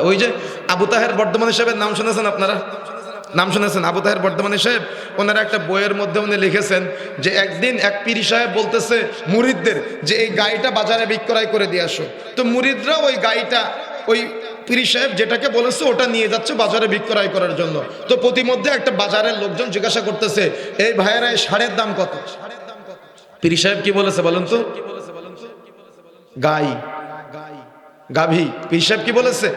আল্লাহ ওই যে আবু তাহের বর্ধমান সাহেবের নাম শুনেছেন আপনারা? নাম শুনেছেন? আবু তাহের বর্ধমানী সাহেব, ওনারা একটা বইয়ের মধ্যে উনি লিখেছেন যে একদিন এক পিরি সাহেব বলতেছে মুরিদদের যে এই গাড়িটা বাজারে বিক্রয় করে দিয়ে আসো। তো মুরিদরা ওই গাড়িটা ওই পিরি সাহেব যেটাকে বলেছে ওটা নিয়ে যাচ্ছে বাজারে বিক্রয় করার জন্য। তো প্রতিমধ্যে একটা বাজারের লোকজন জিজ্ঞাসা করতেছে, এই ভাইয়েরা, এই সারের দাম কত? পিরি সাহেব কি বলেছে বলুন তো? গাই। গাভী সাহেব কি বলেছে?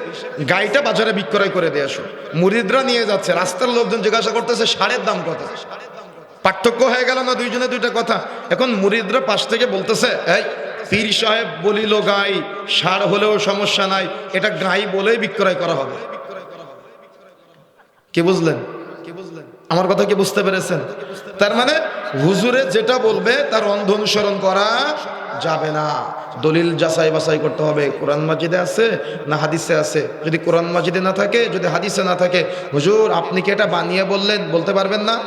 গাইটা বাজারে বিক্রয় করে দিয়ে আসো মুরিদরা নিয়ে যাচ্ছে, রাস্তার লোকজন জিজ্ঞাসা করতেছে, সারের দাম কত? পার্থক্য হয়ে গেল না দুইজনে দুইটা কথা। এখন মুরিদরা পাশ থেকে বলতেছে, এই, পীর সাহেব বলিল গাই, সার হলেও সমস্যা নাই, এটা গাই বলেই বিক্রয় করা হবে। কি বুঝলেন? আমার কথা কি বুঝতে পেরেছেন? তার মানে হুজুরে যেটা বলবে, তার অন্ধ অনুসরণ করা যাবে না। দলিল যাচাই বাছাই করতে হবে। কোরআন মাজিদে আছে না হাদিসে আছে? যদি কোরআন মাজিদে না থাকে, যদি হাদিসে না থাকে, হুজুর, আপনি কি এটা বানিয়ে বললেন? বলতে পারবেন না?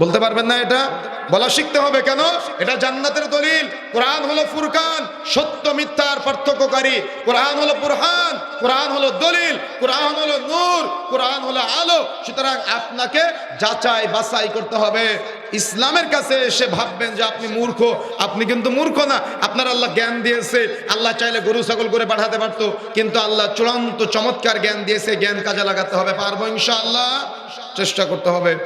বলতে পারবেন না এটা? বলা শিখতে হবে কেন? এটা জান্নাতের দলিল। কোরআন হলো ফুরকান, সত্য মিথ্যার পার্থক্যকারী। কোরআন হলো বুরহান কোরআন হলো দলিল, কোরআন হলো নূর, কোরআন হলো আলো। সুতরাং আপনাকে যাচাই বাছাই করতে হবে। ইসলামের কাছে এসে ভাববেন যে আপনি মূর্খ। আপনি কিন্তু মূর্খ না। আপনার আল্লাহ জ্ঞান দিয়েছে। আল্লাহ চাইলে গরু, ছাগল করে পাঠাতে পারতো। কিন্তু আল্লাহ চূড়ান্ত, চমৎকার জ্ঞান দিয়েছে। জ্ঞান কাজে লাগাতে হবে। পারব ইনশাআল্লাহ। চেষ্টা করতে হবে।